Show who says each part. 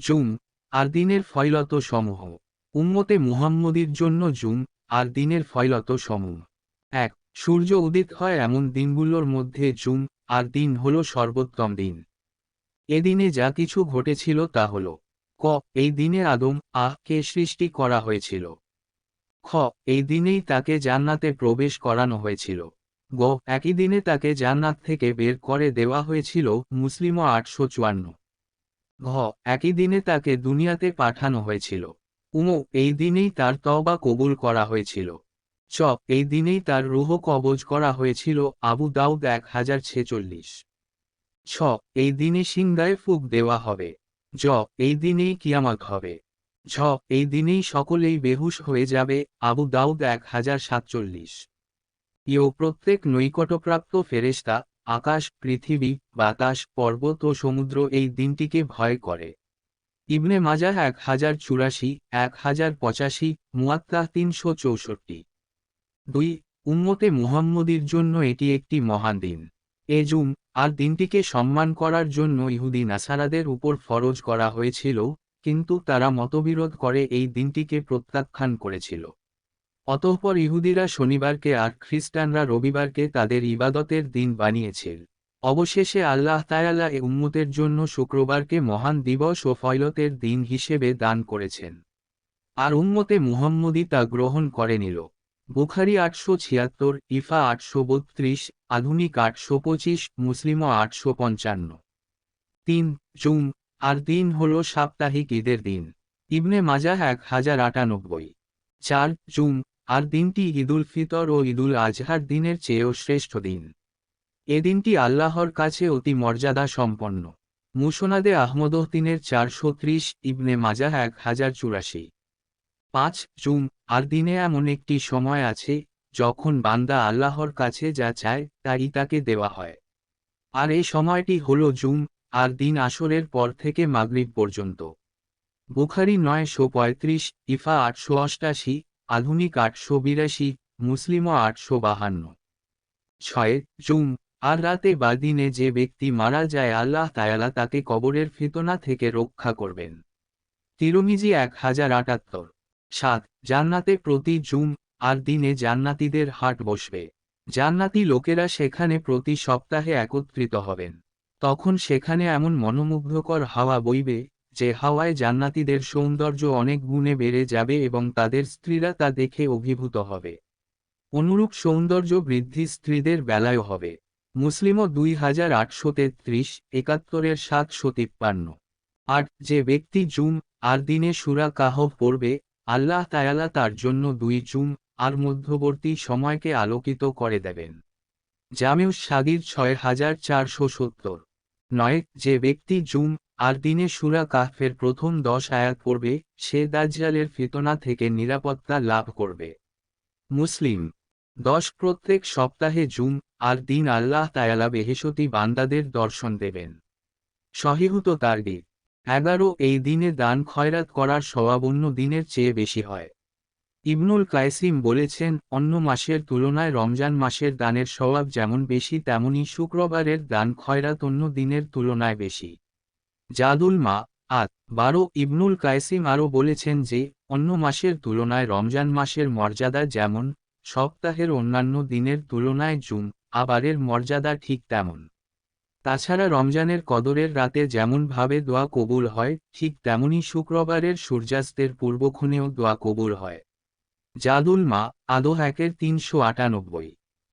Speaker 1: Zoom, আর দিনের ফয়লত সমূহ। উম্মতে মুহাম্মদির জন্য জুম, আর দিনের ফয়লত সমূহ। এক, সূর্য উদিত হয় এমন দিনগুলোর মধ্যে জুম, আর দিন হল সর্বোত্তম দিন। এদিনে যা কিছু ঘটেছিল তা হল, ক, এই দিনে আদম আহ কে সৃষ্টি করা হয়েছিল। খ, এই দিনেই তাকে জান্নাতে প্রবেশ করানো হয়েছিল। গ, একই দিনে তাকে জান্নাত থেকে বের করে দেওয়া হয়েছিল, মুসলিমও আটশো চুয়ান্ন। ঘ, একই দিনে তাকে দুনিয়াতে পাঠানো হয়েছিল। উমো, এই দিনেই তার তবা কবুল করা হয়েছিল। চ, এই দিনেই তার রুহ কবজ করা হয়েছিল আবু দাউদ এক হাজার ছেচল্লিশ। ছ, এই দিনে সিংগায় ফুক দেওয়া হবে। জ, এই দিনেই কিয়ামাক হবে। ঝ, এই দিনেই সকলেই বেহুশ হয়ে যাবে আবু দাউদ এক হাজার সাতচল্লিশ। ইও প্রত্যেক নৈকটপ্রাপ্ত ফেরেশতা আকাশ, পৃথিবী, বাতাস, পর্বত ও সমুদ্র এই দিনটিকে ভয় করে। ইবনে মাজাহ এক হাজার চুরাশি, এক হাজার পঁচাশি মুয়াত্তা তিনশো চৌষট্টি। দুই, উম্মতে মুহাম্মদির জন্য এটি একটি মহান দিন। এ জুম, আর দিনটিকে সম্মান করার জন্য ইহুদি নাসারাদের উপর ফরজ করা হয়েছিল, কিন্তু তারা মতবিরোধ করে এই দিনটিকে প্রত্যাখ্যান করেছিল। অতঃপর ইহুদিরা শনিবারকে আর খ্রিস্টানরা রবিবারকে তাদের ইবাদতের দিন বানিয়েছিল অবশেষে আল্লাহ তায়ালা এ উম্মতের জন্য শুক্রবারকে মহান দিবস ও ফয়লতের দিন হিসেবে দান করেছেন। আর উম্মতে মুহাম্মদি তা গ্রহণ করে নিল বুখারি আটশো ছিয়াত্তর, ইফা আটশো বত্রিশ, আধুনিক আটশো পঁচিশ, মুসলিমও আটশো পঞ্চান্ন। তিন, জুম, আর দিন হল সাপ্তাহিক ঈদের দিন। ইবনে মাজাহ এক হাজার আটানব্বই। চার, জুম আর দিনটি ঈদুল ফিতর ও ঈদুল আজহার দিনের চেয়েও শ্রেষ্ঠ দিন। এ দিনটি আল্লাহর কাছে অতি মর্যাদা সম্পন্ন। মুসনাদে আহমদহ দিনের চারশো ত্রিশ ইবনে মাজাহ এক হাজার চুরাশি। পাঁচ, জুম, আর দিনে এমন একটি সময় আছে, যখন বান্দা আল্লাহর কাছে যা চায়, তাই তাকে দেওয়া হয়। আর এই সময়টি হল জুম, আর দিন আসরের পর থেকে মাগরিব পর্যন্ত। বুখারি নয়শো পঁয়ত্রিশ, ইফা আটশো অষ্টাশি আধুনিক আটশো বিরাশি মুসলিমও আটশো বাহান্ন। ছয়, জুম, আর রাতে বা দিনে যে ব্যক্তি মারা যায়, আল্লাহ তায়ালা তাকে কবরের ফিতনা থেকে রক্ষা করবেন। তিরমিজি এক হাজার আটাত্তর। সাত, জান্নাতে প্রতি জুম, আর দিনে জান্নাতিদের হাট বসবে। জান্নাতি লোকেরা সেখানে প্রতি সপ্তাহে একত্রিত হবেন। তখন সেখানে এমন মনোমুগ্ধকর হাওয়া বইবে যে হাওয়ায় জান্নাতিদের সৌন্দর্য অনেক গুণে বেড়ে যাবে এবং তাদের স্ত্রীরা তা দেখে অভিভূত হবে। অনুরূপ সৌন্দর্য বৃদ্ধি স্ত্রীদের বেলায় হবে। মুসলিমও দুই হাজার আটশো তেত্রিশ একাত্তরের সাতশো তিপ্পান্ন। আট যে ব্যক্তি জুম আর দিনে সুরা কাহব পড়বে, আল্লাহ তায়ালা তার জন্য দুই জুম আর মধ্যবর্তী সময়কে আলোকিত করে দেবেন। জামিউস সাগির ছয় হাজার চারশো সত্তর। নয়, যে ব্যক্তি জুম আর দিনে সুরা কাহফের প্রথম দশ আয়াত পড়বে, সে দাজ্জালের ফিতনা থেকে নিরাপত্তা লাভ করবে। মুসলিম, দশ প্রত্যেক সপ্তাহে জুম, আর দিন আল্লাহ তায়ালা বেহেশতি বান্দাদের দর্শন দেবেন। সহিহুত তারগি এগারো, এই দিনে দান খয়রাত করার স্বভাব অন্য দিনের চেয়ে বেশি হয়। ইবনুল কায়সিম বলেছেন, অন্য মাসের তুলনায় রমজান মাসের দানের স্বভাব যেমন বেশি, তেমনি শুক্রবারের দান খয়রাত অন্য দিনের তুলনায় বেশি। জাদুল মা আত বারো ইবনুল কায়সিম আরও বলেছেন যে, অন্য মাসের তুলনায় রমজান মাসের মর্যাদা যেমন, সপ্তাহের অন্যান্য দিনের তুলনায় জুম, আবারের মর্যাদা ঠিক তেমন। তাছাড়া রমজানের কদরের রাতে যেমনভাবে দোয়া কবুল হয়, ঠিক তেমনি শুক্রবারের সূর্যাস্তের পূর্বক্ষণেও দোয়া কবুল হয়। জাদুল মা আদো একের তিনশো আটানব্বই।